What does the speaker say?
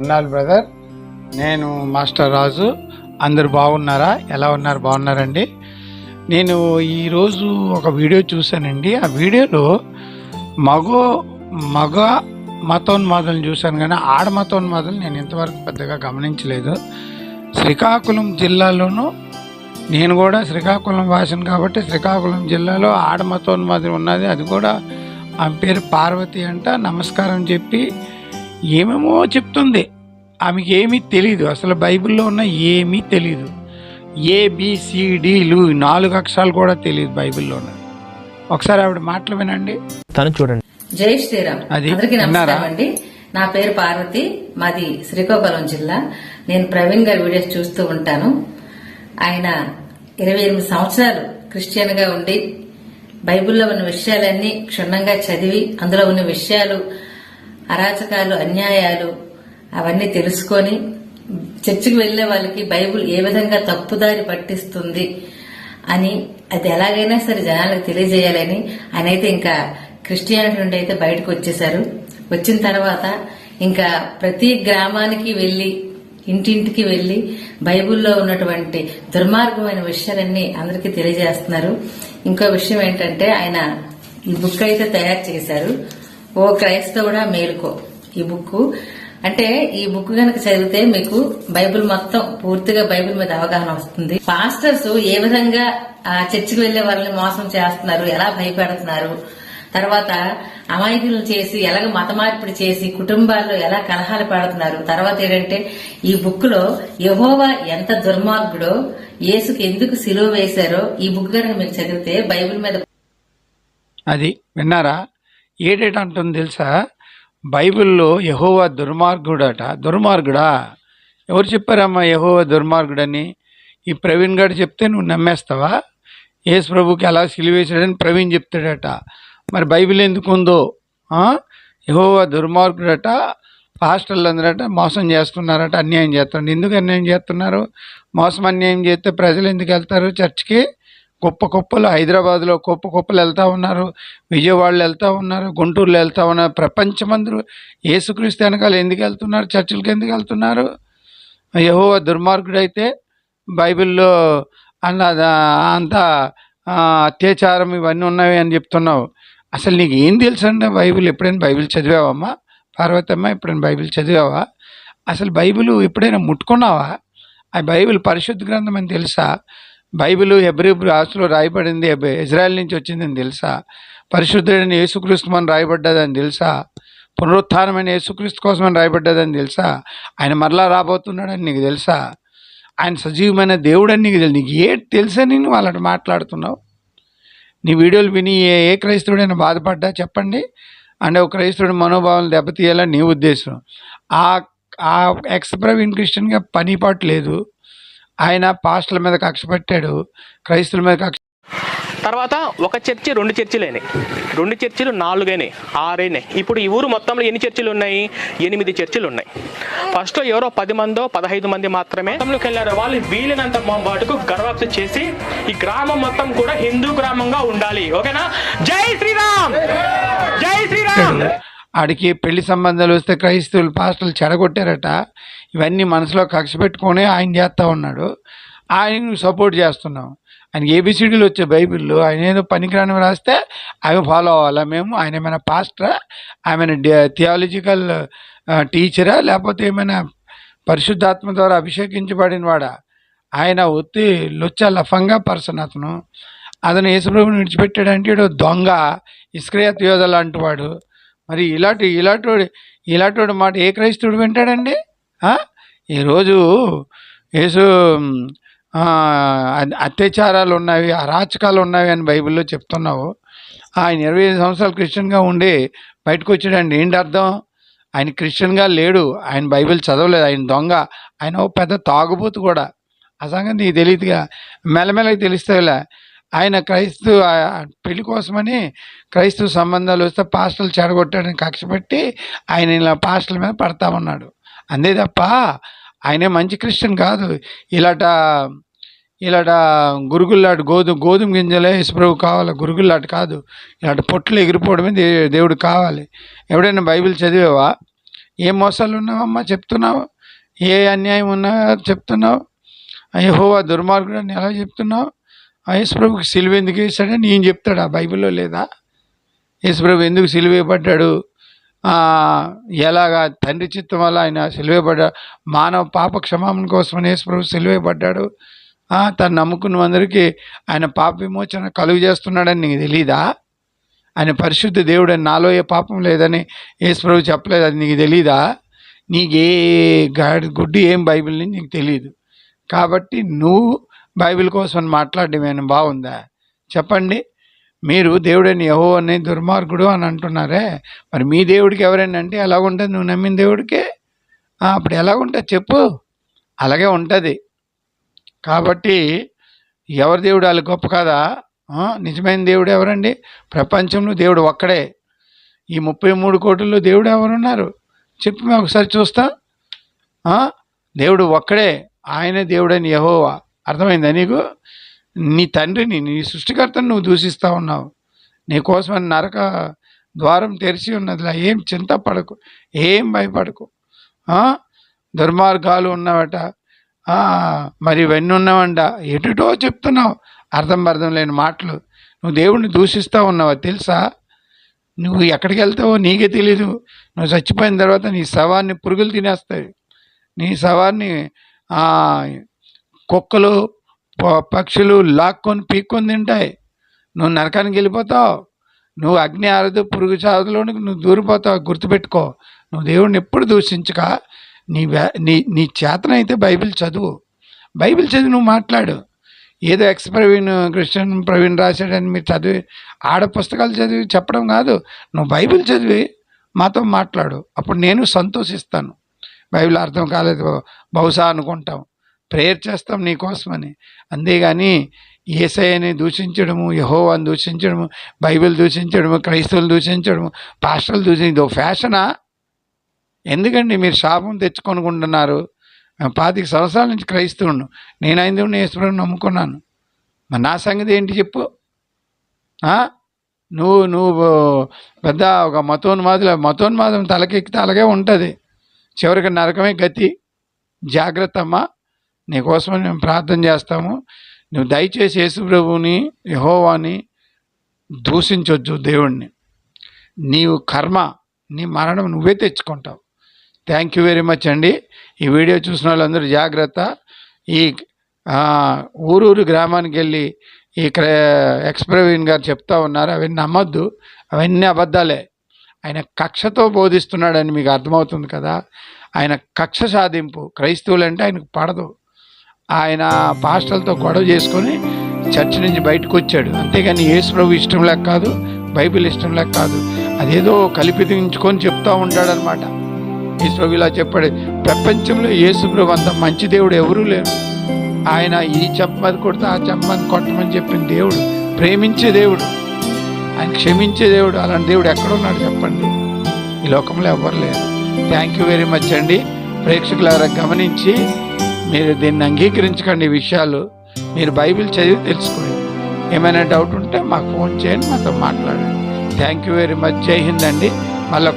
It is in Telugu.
ఉన్నాను బ్రదర్. నేను మాస్టర్ రాజు. అందరు బాగున్నారా? ఎలా ఉన్నారు? బాగున్నారండి? నేను ఈరోజు ఒక వీడియో చూశానండి. ఆ వీడియోలో మగో మగ మతోన్మాదులను చూశాను కానీ ఆడ మతోన్మాదులు నేను ఇంతవరకు పెద్దగా గమనించలేదు. శ్రీకాకుళం జిల్లాలోనూ నేను కూడా శ్రీకాకుళం వాసిన కాబట్టి శ్రీకాకుళం జిల్లాలో ఆడ మతోన్మాది ఉన్నది. అది కూడా ఆమె పేరు పార్వతి అంట. నమస్కారం చెప్పి ఏమేమో చెప్తుంది. ఆమెకి ఏమీ తెలియదు అసలు బైబిల్లో ఉన్న ఏమీ తెలియదు ఏబిసిడిలు నాలుగు అక్షరాలు కూడా తెలియదు బైబిల్లో ఉన్నది ఒకసారి ఆవిడ మాటలు వినండి. తను చూడండి. జై శ్రీరామ్. అది? నమస్కారం అండి. నా పేరు పార్వతి మాది శ్రీకాకుళం జిల్లా. నేను ప్రవీణ్ గారి వీడియోస్ చూస్తూ ఉంటాను. ఆయన ఇరవై ఎనిమిది సంవత్సరాలు క్రిస్టియన్గా ఉండి బైబిల్లో ఉన్న విషయాలన్నీ క్షుణ్ణంగా చదివి అందులో ఉన్న విషయాలు అరాచకాలు అన్యాయాలు అవన్నీ తెలుసుకొని చర్చికి వెళ్ళే వాళ్ళకి బైబిల్ ఏ విధంగా తప్పుదారి పట్టిస్తుంది అని అది ఎలాగైనా సరే జనాలకు తెలియజేయాలని ఆయన అయితే ఇంకా క్రిస్టియానిటీ నుండి అయితే బయటకు వచ్చేశారు. వచ్చిన తర్వాత ఇంకా ప్రతి గ్రామానికి వెళ్ళి ఇంటింటికి వెళ్ళి బైబిల్లో ఉన్నటువంటి దుర్మార్గమైన విషయాలన్నీ అందరికీ తెలియజేస్తున్నారు. ఇంకో విషయం ఏంటంటే ఆయన ఈ బుక్ అయితే తయారు చేశారు. ఓ క్రైస్తవుడా మేలుకో. ఈ బుక్ అంటే ఈ బుక్ గనక చదివితే మీకు బైబిల్ మొత్తం పూర్తిగా బైబిల్ మీద అవగాహన వస్తుంది. పాస్టర్స్ ఏ విధంగా ఆ చర్చికి వెళ్ళే వాళ్ళని మోసం చేస్తున్నారు ఎలా భయపెడుతున్నారు తర్వాత అమాయకులను చేసి ఎలాగ మత మార్పిడి చేసి కుటుంబాల్లో ఎలా కలహాలు పెడుతున్నారు తర్వాత ఏంటంటే ఈ బుక్లో యహోవా ఎంత దుర్మార్గుడో యేసుకు ఎందుకు సిలువ వేశారో ఈ బుక్ కనుక మీరు చదివితే బైబిల్ మీద అది విన్నారా? ఏడేట అంటుంది తెలుసా? బైబిల్లో యహోవా దుర్మార్గుడట. దుర్మార్గుడా? ఎవరు చెప్పారమ్మా యహోవా దుర్మార్గుడని? ఈ ప్రవీణ్ గారు చెప్తే నువ్వు నమ్మేస్తావా? యేసు ప్రభుకి ఎలా సిలివేశాడని ప్రవీణ్ చెప్తాడట. మరి బైబిల్ ఎందుకు ఉందో? ఆ? దుర్మార్గుడట పాస్టర్లు అందరట మోసం చేస్తున్నారట అన్యాయం చేస్తున్నారు. ఎందుకు అన్యాయం చేస్తున్నారు? మోసం అన్యాయం చేస్తే ప్రజలు ఎందుకు వెళ్తారు చర్చ్కి? కుప్ప కుప్పలు హైదరాబాద్లో కుప్ప కుప్పలు వెళ్తూ ఉన్నారు. విజయవాడలో వెళ్తూ ఉన్నారు. గుంటూరులో వెళ్తూ ఉన్నారు. ప్రపంచమందరూ ఏసుక్రీస్తు వెనకాల ఎందుకు వెళ్తున్నారు? చర్చిలకు ఎందుకు వెళ్తున్నారు? యహో దుర్మార్గుడైతే బైబిల్లో అన్న అంతా అత్యాచారం ఇవన్నీ ఉన్నాయి అని చెప్తున్నావు. అసలు నీకు ఏం తెలుసు అండి బైబిల్ ఎప్పుడైనా బైబిల్ చదివావమ్మా? పార్వతమ్మ ఎప్పుడైనా బైబిల్ చదివావా? అసలు బైబిల్ ఎప్పుడైనా ముట్టుకున్నావా? ఆ బైబిల్ పరిశుద్ధ గ్రంథం అని తెలుసా? బైబిల్ హెబ్రి రాసులో రాయబడింది ఇజ్రాయెల్ నుంచి వచ్చిందని తెలుసా? పరిశుద్ధుడైన యేసుక్రీస్తు మనం రాయబడ్డదని తెలుసా? పునరుత్థానమైన యేసుక్రీస్తు కోసమని రాయబడ్డదని తెలుసా? ఆయన మరలా రాబోతున్నాడని నీకు తెలుసా? ఆయన సజీవమైన దేవుడని నీకు తెలుసు నీకు ఏ తెలుసని నువ్వు అలాంటి మాట్లాడుతున్నావు? నీ వీడియోలు విని ఏ ఏ క్రైస్తవుడైనా బాధపడ్డా చెప్పండి? అంటే ఒక క్రైస్తవుడి మనోభావాలను దెబ్బతీయాలని నీ ఉద్దేశం? ఆ ఆ ఎక్స్ ప్రవీణ్ క్రిస్టియన్గా పని పాటు లేదు. ఆయన పాస్టర్ల మీద కక్ష పెట్టాడు క్రైస్తవుల మీద కక్ష తర్వాత ఒక చర్చి రెండు చర్చిలేని. రెండు చర్చిలు నాలుగైనాయి ఆరైనాయి ఇప్పుడు ఈ ఊరు మొత్తంలో ఎన్ని చర్చిలు ఉన్నాయి ఎనిమిది చర్చిలు ఉన్నాయి ఫస్ట్లో ఎవరో పది మందో పదహైదు మంది మాత్రమే మొత్తంలోకి వెళ్ళారు. వాళ్ళు వీలైనంత మటుకు గర్వాప్తి చేసి ఈ గ్రామం మొత్తం కూడా హిందూ గ్రామంగా ఉండాలి. ఓకేనా? జై శ్రీరామ్! జై శ్రీరామ్! ఆడికి పెళ్ళి సంబంధాలు వస్తే క్రైస్తవులు పాస్టర్లు చెడగొట్టారట. ఇవన్నీ మనసులో కక్ష పెట్టుకొని ఆయన చేస్తూ ఉన్నాడు. ఆయన సపోర్ట్ చేస్తున్నాం. ఆయన ఏబిసిడీలు వచ్చే బైబిల్లో ఆయన ఏదో పనికిరాని రాస్తే అవి ఫాలో అవ్వాలా మేము? ఆయన ఏమైనా పాస్టరా? ఆమె థియాలజికల్ టీచరా? లేకపోతే ఏమైనా పరిశుద్ధాత్మ ద్వారా అభిషేకించబడిన వాడా? ఆయన ఒత్తి లొచ్చ లఫంగా పర్సన్ అతను. అతను యేసుప్రభుని విడిచిపెట్టాడంటే దొంగ ఇస్క్రియత్ యోధ లాంటివాడు మరి ఇలాంటి ఇలాంటి ఇలాంటి మాట ఏ క్రైస్తవుడు వింటాడండి? ఈరోజు యేసు అత్యాచారాలు ఉన్నవి అరాచకాలు ఉన్నవి అని బైబిల్లో చెప్తున్నావు. ఆయన ఇరవై ఐదు సంవత్సరాలు క్రిస్టియన్గా ఉండి బయటకు వచ్చాడండి ఏంటి అర్థం? ఆయన క్రిస్టియన్గా లేడు. ఆయన బైబిల్ చదవలేదు. ఆయన దొంగ. ఆయన పెద్ద తాగుబోతు కూడా. ఆ సంగతి నీకు తెలియదుగా మెల్లమెల్లకి తెలుస్తాయిలే. ఆయన క్రైస్తవ పెళ్ళి కోసమని క్రైస్తవ సంబంధాలు వస్తే పాస్టర్లు చెడగొట్టాడని కక్ష పెట్టి ఆయన ఇలా పాస్టర్ల మీద పడతా ఉన్నాడు. అందే తప్ప ఆయనే మంచి క్రిస్టియన్ కాదు. ఇలాట ఇలాట గురుగుల్లాట గోధుమ గోధుమ గింజలే ఇసుప్రభు కావాలి. గురుగుల్లాట కాదు. ఇలాంటి పొట్లు ఎగిరిపోవడమే దే దేవుడు కావాలి. ఎవడైనా బైబిల్ చదివేవా? ఏ మోసాలు ఉన్నావమ్మా? చెప్తున్నావు? ఏ అన్యాయం ఉన్నా చెప్తున్నావు? యెహోవా దుర్మార్గుడు అని ఎలా చెప్తున్నావు? యేసుప్రభుకి సిలువ ఎందుకు వేసాడని నేను చెప్తాడు? ఆ బైబిల్లో లేదా? యేసుప్రభు ఎందుకు సిలువేయబడ్డాడు ఎలాగా తండ్రి చిత్తం వల్ల ఆయన సిలువేయబడ్డా మానవ పాప క్షమాపణ కోసమని యేసుప్రభు సిలువేయబడ్డాడు తను నమ్ముకున్న అందరికీ ఆయన పాప విమోచన కలుగు చేస్తున్నాడని నీకు తెలీదా? ఆయన పరిశుద్ధ దేవుడు అని నాలో ఏ పాపం లేదని యేసుప్రభు చెప్పలేదు అది నీకు తెలీదా? నీకు ఏ గాడి గుడ్డి ఏం బైబిల్ అని నీకు తెలియదు కాబట్టి నువ్వు బైబిల్ కోసం మాట్లాడడం బాగుందా? చెప్పండి. మీరు దేవుడని యహో అని దుర్మార్గుడు అని అంటున్నారే. మరి మీ దేవుడికి ఎవరైనా అంటే ఎలా ఉంటుంది? నువ్వు నమ్మిన దేవుడికి? అప్పుడు ఎలా ఉంటుంది చెప్పు. అలాగే ఉంటుంది. కాబట్టి ఎవరి దేవుడు వాళ్ళు గొప్ప కదా? నిజమైన దేవుడు ఎవరండి? ప్రపంచంలో దేవుడు ఒక్కడే. ఈ ముప్పై మూడు కోట్లలో దేవుడు ఎవరున్నారు? చెప్పు మేము ఒకసారి చూస్తా. దేవుడు ఒక్కడే. ఆయనే దేవుడని యహోవా. అర్థమైందా నీకు? నీ తండ్రిని నీ సృష్టికర్తను నువ్వు దూషిస్తూ ఉన్నావు. నీ కోసమని నరక ద్వారం తెరిచి ఉన్నదిలా ఏం చింత పడకు ఏం భయపడకు. దుర్మార్గాలు ఉన్నవట. మరి ఇవన్నీ ఉన్నావంట. ఎటుటో చెప్తున్నావు. అర్థం అర్థం లేని మాటలు. నువ్వు దేవుణ్ణి దూషిస్తూ ఉన్నావా తెలుసా? నువ్వు ఎక్కడికి వెళ్తావో నీకే తెలీదు. నువ్వు చచ్చిపోయిన తర్వాత నీ శవాన్ని పురుగులు తినేస్తాయి. నీ శవాన్ని కుక్కలు పక్షులు లాక్కొని పీక్కొని తింటాయి. నువ్వు నరకానికి వెళ్ళిపోతావు. నువ్వు అగ్ని ఆరదు పురుగు చావులోనికి నువ్వు దూరిపోతావు. గుర్తుపెట్టుకో నువ్వు దేవుడిని ఎప్పుడు దూషించక నీ నీ నీ చేతనైతే బైబిల్ చదువు. బైబిల్ చదివి నువ్వు మాట్లాడు. ఏదో ఎక్స్ ప్రవీణ్ క్రిస్టియన్ ప్రవీణ్ రాశాడని మీరు చదివి ఆడ పుస్తకాలు చదివి చెప్పడం కాదు. నువ్వు బైబిల్ చదివి మాతో మాట్లాడు. అప్పుడు నేను సంతోషిస్తాను. బైబిల్ అర్థం కాలేదు. బహుశా అనుకుంటాం. ప్రేయర్ చేస్తాం నీకోసమని. అంతేగాని ఏసఐని దూషించడము యహోవాని దూషించడము బైబిల్ దూషించడము క్రైస్తవులు దూషించడము పాస్టర్లు దూషించడం ఫ్యాషనా? ఎందుకండి మీరు శాపం తెచ్చుకొనుకుంటున్నారు? పాతిక సంవత్సరాల నుంచి క్రైస్తవుడు. నేను ఐదు ఈశ్వరుని నమ్ముకున్నాను. మరి నా సంగతి ఏంటి చెప్పు? నువ్వు నువ్వు పెద్ద ఒక మతోన్మాదుల మతోన్మాదం తలకెక్కితే అలాగే ఉంటుంది. చివరికి నరకమే గతి. జాగ్రత్త అమ్మా నీకోసం మేము ప్రార్థన చేస్తాము. నువ్వు దయచేసి యేసుప్రభుని యహోవాని దూషించొద్దు దేవుణ్ణి. నీవు కర్మ నీ మరణం నువ్వే తెచ్చుకుంటావు. థ్యాంక్ యూ వెరీ మచ్ అండి. ఈ వీడియో చూసిన వాళ్ళందరూ జాగ్రత్త. ఈ ఊరూరు గ్రామానికి వెళ్ళి ఈ క్ర ఎక్స్ ప్రవీణ్ గారు చెప్తా ఉన్నారు. అవన్నీ నమ్మద్దు. అవన్నీ అబద్ధాలే. ఆయన కక్షతో బోధిస్తున్నాడని మీకు అర్థమవుతుంది కదా. ఆయన కక్ష సాధింపు. క్రైస్తవులు అంటే ఆయనకు పడదు. ఆయన పాస్టర్లతో గొడవ చేసుకొని చర్చ్ నుంచి బయటకు వచ్చాడు. అంతేగాని యేసు ప్రభు ఇష్టం లేక కాదు బైబిల్ ఇష్టం లేక కాదు. అదేదో కలిపిదించుకొని చెప్తా ఉంటాడనమాట యేసు ప్రభు ఇలా చెప్పాడు ప్రపంచంలో యేసు ప్రభు అంత మంచి దేవుడు ఎవరూ లేరు. ఆయన ఈ చెప్పమని కొడితే ఆ చెప్పమని కొట్టమని చెప్పిన దేవుడు ప్రేమించే దేవుడు ఆయన క్షమించే దేవుడు అలాంటి దేవుడు ఎక్కడున్నాడు చెప్పండి? ఈ లోకంలో ఎవ్వరు లేరు. థ్యాంక్ యూ వెరీ మచ్ అండి. ప్రేక్షకులారా గమనించి మీరు దీన్ని అంగీకరించకండి ఈ విషయాలు. మీరు బైబిల్ చదివి తెలుసుకోండి. ఏమైనా డౌట్ ఉంటే మాకు ఫోన్ చేయండి మాతో మాట్లాడండి. థ్యాంక్ యూ వెరీ మచ్ జై హింద్ అండి. మళ్ళీ